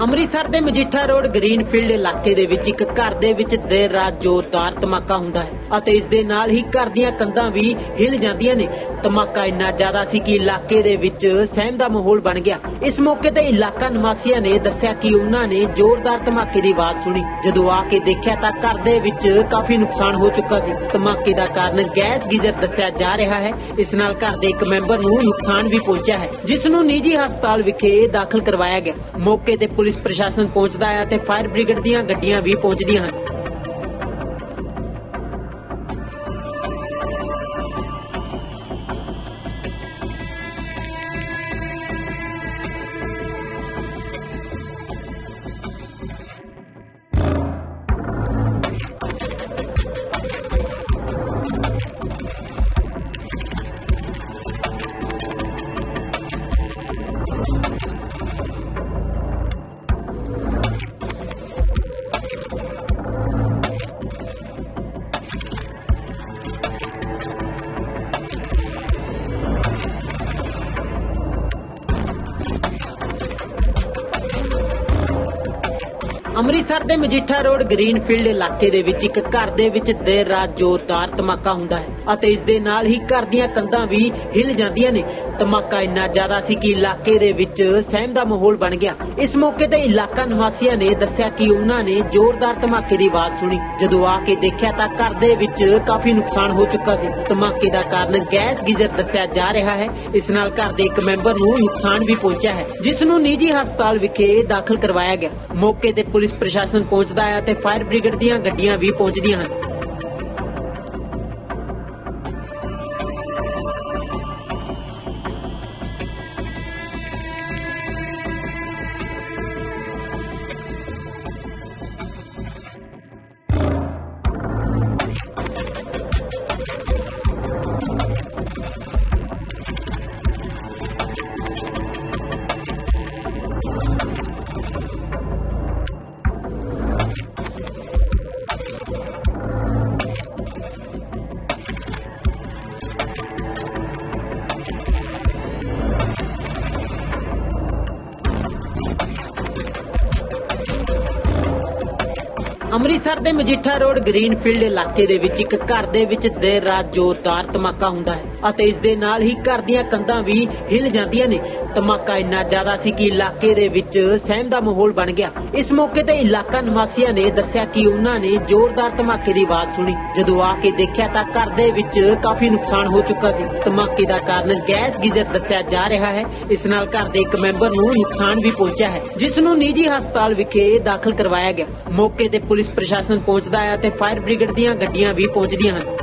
ਅੰਮ੍ਰਿਤਸਰ ਦੇ Majitha road Greenfield ਇਲਾਕੇ ਦੇ ਵਿੱਚ ਇੱਕ ਘਰ ਦੇ ਵਿੱਚ ਦੇਰ ਰਾਤ ਜ਼ੋਰਦਾਰ ਧਮਾਕਾ ਹੁੰਦਾ ਹੈ। ਅਤੇ ਇਸ ਦੇ ਨਾਲ ਹੀ ਘਰ ਦੀਆਂ ਕੰਧਾਂ ਵੀ ਹਿੱਲ ਜਾਂਦੀਆਂ ਨੇ। ਧਮਾਕਾ ਇੰਨਾ ਜ਼ਿਆਦਾ ਸੀ ਕਿ ਇਲਾਕੇ ਦੇ ਵਿੱਚ ਸਹਿਮ ਦਾ ਮਾਹੌਲ ਬਣ ਗਿਆ। ਇਸ ਮੌਕੇ ਤੇ ਇਲਾਕਾ ਨਿਵਾਸੀਆਂ ਨੇ ਦੱਸਿਆ ਕਿ ਉਹਨਾਂ ਨੇ ਜ਼ੋਰਦਾਰ ਧਮਾਕੇ ਦੀ ਆਵਾਜ਼ ਸੁਣੀ। ਜਦੋਂ ਆ ਕੇ ਦੇਖਿਆ ਤਾਂ ਘਰ ਦੇ ਵਿੱਚ ਕਾਫੀ ਨੁਕਸਾਨ ਹੋ ਚੁੱਕਾ ਸੀ। ਧਮਾਕੇ ਦਾ ਕਾਰਨ ਗੈਸ ਗੀਜ਼ਰ ਦੱਸਿਆ ਜਾ ਰਿਹਾ ਹੈ। ਇਸ ਨਾਲ ਘਰ ਦੇ ਇੱਕ ਮੈਂਬਰ ਨੂੰ ਨੁਕਸਾਨ ਵੀ ਪਹੁੰਚਿਆ ਹੈ, ਜਿਸ ਨੂੰ ਨਿੱਜੀ ਹਸਪਤਾਲ ਵਿਖੇ ਦਾਖਲ ਕਰਵਾਇਆ ਗਿਆ। ਮੌਕੇ ਤੇ ਪੁਲਿਸ ਪ੍ਰਸ਼ਾਸਨ ਪਹੁੰਚਦਾ ਹੈ ਤੇ ਫਾਇਰ ਬ੍ਰਿਗੇਡ ਦੀਆਂ ਗੱਡੀਆਂ ਵੀ ਪਹੁੰਚਦੀਆਂ ਹਨ। Música ਅੰਮ੍ਰਿਤਸਰ ਦੇ ਮਜੀਠਾ ਰੋਡ ਗ੍ਰੀਨਫੀਲਡ ਇਲਾਕੇ ਦੇ ਵਿੱਚ ਇੱਕ ਘਰ ਦੇ ਵਿੱਚ ਦੇਰ ਰਾਤ ਜ਼ੋਰਦਾਰ ਧਮਾਕਾ ਹੁੰਦਾ ਹੈ ਅਤੇ ਇਸ ਦੇ ਨਾਲ ਹੀ ਘਰ ਦੀਆਂ ਕੰਧਾਂ ਵੀ ਹਿੱਲ ਜਾਂਦੀਆਂ ਨੇ। ਧਮਾਕਾ ਇੰਨਾ ਜ਼ਿਆਦਾ ਸੀ ਕਿ ਇਲਾਕੇ ਦੇ ਵਿੱਚ ਸਹਿਮ ਦਾ ਮਾਹੌਲ ਬਣ ਗਿਆ। ਇਸ ਮੌਕੇ ਤੇ ਇਲਾਕਾ ਨਿਵਾਸੀਆਂ ਨੇ ਦੱਸਿਆ ਕਿ ਉਹਨਾਂ ਨੇ ਜ਼ੋਰਦਾਰ ਧਮਾਕੇ ਦੀ ਆਵਾਜ਼ ਸੁਣੀ। ਜਦੋਂ ਆ ਕੇ ਦੇਖਿਆ ਤਾਂ ਘਰ ਦੇ ਵਿੱਚ ਕਾਫੀ ਨੁਕਸਾਨ ਹੋ ਚੁੱਕਾ ਸੀ। ਧਮਾਕੇ ਦਾ ਕਾਰਨ ਗੈਸ ਗੀਜ਼ਰ ਦੱਸਿਆ ਜਾ ਰਿਹਾ ਹੈ। ਇਸ ਨਾਲ ਘਰ ਦੇ ਇੱਕ ਮੈਂਬਰ ਨੂੰ ਨੁਕਸਾਨ ਵੀ ਪਹੁੰਚਿਆ ਹੈ, ਜਿਸ ਨੂੰ ਨਿੱਜੀ ਹਸਪਤਾਲ ਵਿਖੇ ਦਾਖਲ ਕਰਵਾਇਆ ਗਿਆ। ਮੌਕੇ ਤੇ ਪੁਲਿਸ ਪ੍ਰਸ਼ਾਸਨ ਪਹੁੰਚਦਾ ਹੈ ਤੇ ਫਾਇਰ ਬ੍ਰਿਗੇਡ ਦੀਆਂ ਗੱਡੀਆਂ ਵੀ ਪਹੁੰਚਦੀਆਂ ਹਨ। ਅੰਮ੍ਰਿਤਸਰ ਦੇ ਮਜੀਠਾ ਰੋਡ ਗ੍ਰੀਨਫੀਲਡ ਇਲਾਕੇ ਦੇ ਵਿੱਚ ਇੱਕ ਘਰ ਦੇ ਵਿੱਚ ਦੇਰ ਰਾਤ ਜ਼ੋਰਦਾਰ ਧਮਾਕਾ ਹੁੰਦਾ ਹੈ ਅਤੇ ਇਸ ਦੇ ਨਾਲ ਹੀ ਘਰ ਦੀਆਂ ਕੰਧਾਂ ਵੀ ਹਿੱਲ ਜਾਂਦੀਆਂ ਨੇ। ਧਮਾਕਾ ਇੰਨਾ ਜ਼ਿਆਦਾ ਸੀ ਕਿ ਇਲਾਕੇ ਦੇ ਵਿੱਚ ਸਹਿਮ ਦਾ ਮਾਹੌਲ ਬਣ ਗਿਆ। ਇਸ ਮੌਕੇ ਤੇ ਇਲਾਕਾ ਨਿਵਾਸੀਆਂ ਨੇ ਦੱਸਿਆ ਕਿ ਉਹਨਾਂ ਨੇ ਜ਼ੋਰਦਾਰ ਧਮਾਕੇ ਦੀ ਆਵਾਜ਼ ਸੁਣੀ। ਜਦੋਂ ਆ ਕੇ ਦੇਖਿਆ ਤਾਂ ਘਰ ਦੇ ਵਿੱਚ ਕਾਫੀ ਨੁਕਸਾਨ ਹੋ ਚੁੱਕਾ ਸੀ। ਧਮਾਕੇ ਦਾ ਕਾਰਨ ਗੈਸ ਗੀਜ਼ਰ ਦੱਸਿਆ ਜਾ ਰਿਹਾ ਹੈ। ਇਸ ਨਾਲ ਘਰ ਦੇ ਇੱਕ ਮੈਂਬਰ ਨੂੰ ਨੁਕਸਾਨ ਵੀ ਪਹੁੰਚਿਆ ਹੈ, ਜਿਸ ਨੂੰ ਨਿੱਜੀ ਹਸਪਤਾਲ ਵਿਖੇ ਦਾਖਲ ਕਰਵਾਇਆ ਗਿਆ। ਮੌਕੇ ਤੇ ਪੁਲਿਸ ਪੁਲਿਸ ਪ੍ਰਸ਼ਾਸਨ ਪਹੁੰਚਦਾ ਹੈ ਤੇ ਫਾਇਰ ਬ੍ਰਿਗੇਡ ਦੀਆਂ ਗੱਡੀਆਂ ਵੀ ਪਹੁੰਚਦੀਆਂ ਹਨ।